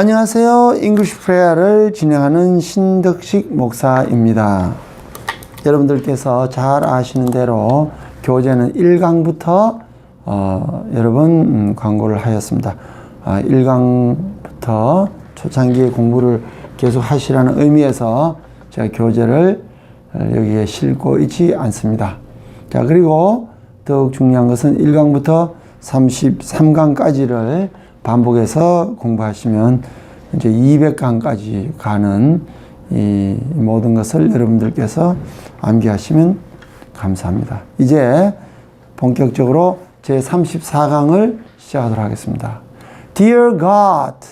안녕하세요. 잉글리시 프레야를 진행하는 신덕식 목사입니다. 여러분들께서 잘 아시는 대로 교재는 1강부터 어, 여러 번 음, 광고를 하였습니다. 아, 1강부터 초창기에 공부를 계속 하시라는 의미에서 제가 교재를 어, 여기에 싣고 있지 않습니다. 자, 그리고 더욱 중요한 것은 1강부터 33강까지를 반복해서 공부하시면 이제 200강까지 가는 이 모든 것을 여러분들께서 암기하시면 감사합니다. 이제 본격적으로 제 34강을 시작하도록 하겠습니다. Dear God,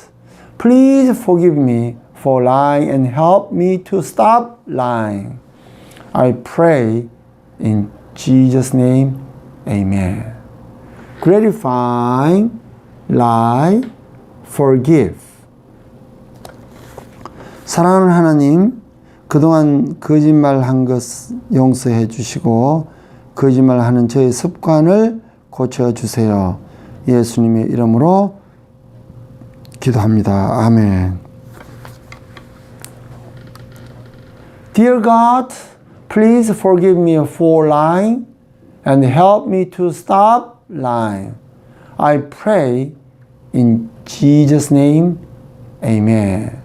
please forgive me for lying and help me to stop lying. I pray in Jesus' name, Amen. Gratifying, lie, forgive. 사랑하는 하나님, 그동안 거짓말 한 것 용서해 주시고, 거짓말 하는 저의 습관을 고쳐 주세요. 예수님의 이름으로 기도합니다. 아멘. Dear God, please forgive me for lying and help me to stop lying. I pray in Jesus' name, Amen.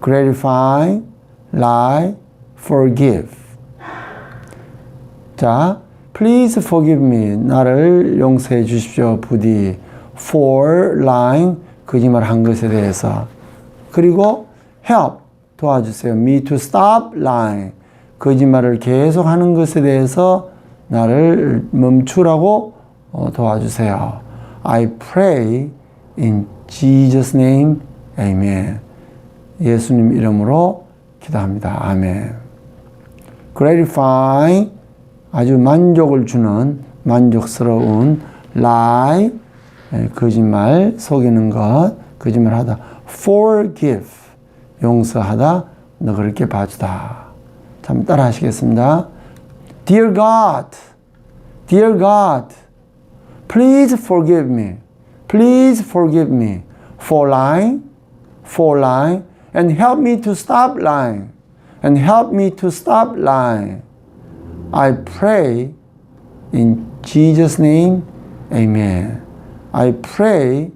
Gratify, lie, forgive. 자, please forgive me. 나를 용서해 주십시오. 부디 for lying 거짓말 한 것에 대해서. 그리고 help 도와주세요. me to stop lying 거짓말을 계속 하는 것에 대해서 나를 멈추라고 어, 도와주세요. I pray in Jesus name. Amen. 예수님 이름으로 기도합니다. 아멘. gratifying 아주 만족을 주는 만족스러운 lie 거짓말 속이는 것 거짓말하다 forgive 용서하다 너 그렇게 봐주다. 참 따라 하시겠습니다. Dear God, Dear God, please forgive me. Please forgive me for lying, for lying, and help me to stop lying, and help me to stop lying. I pray in Jesus' name, Amen. I pray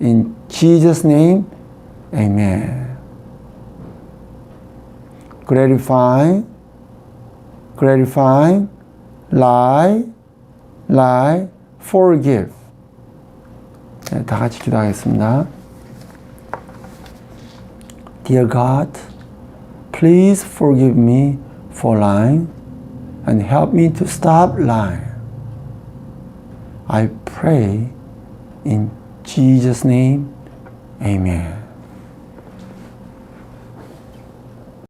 in Jesus' name, Amen. gratifying, gratifying, lie, lie, forgive. 네, 다 같이 기도하겠습니다. Dear God, please forgive me for lying and help me to stop lying. I pray in Jesus' name, Amen.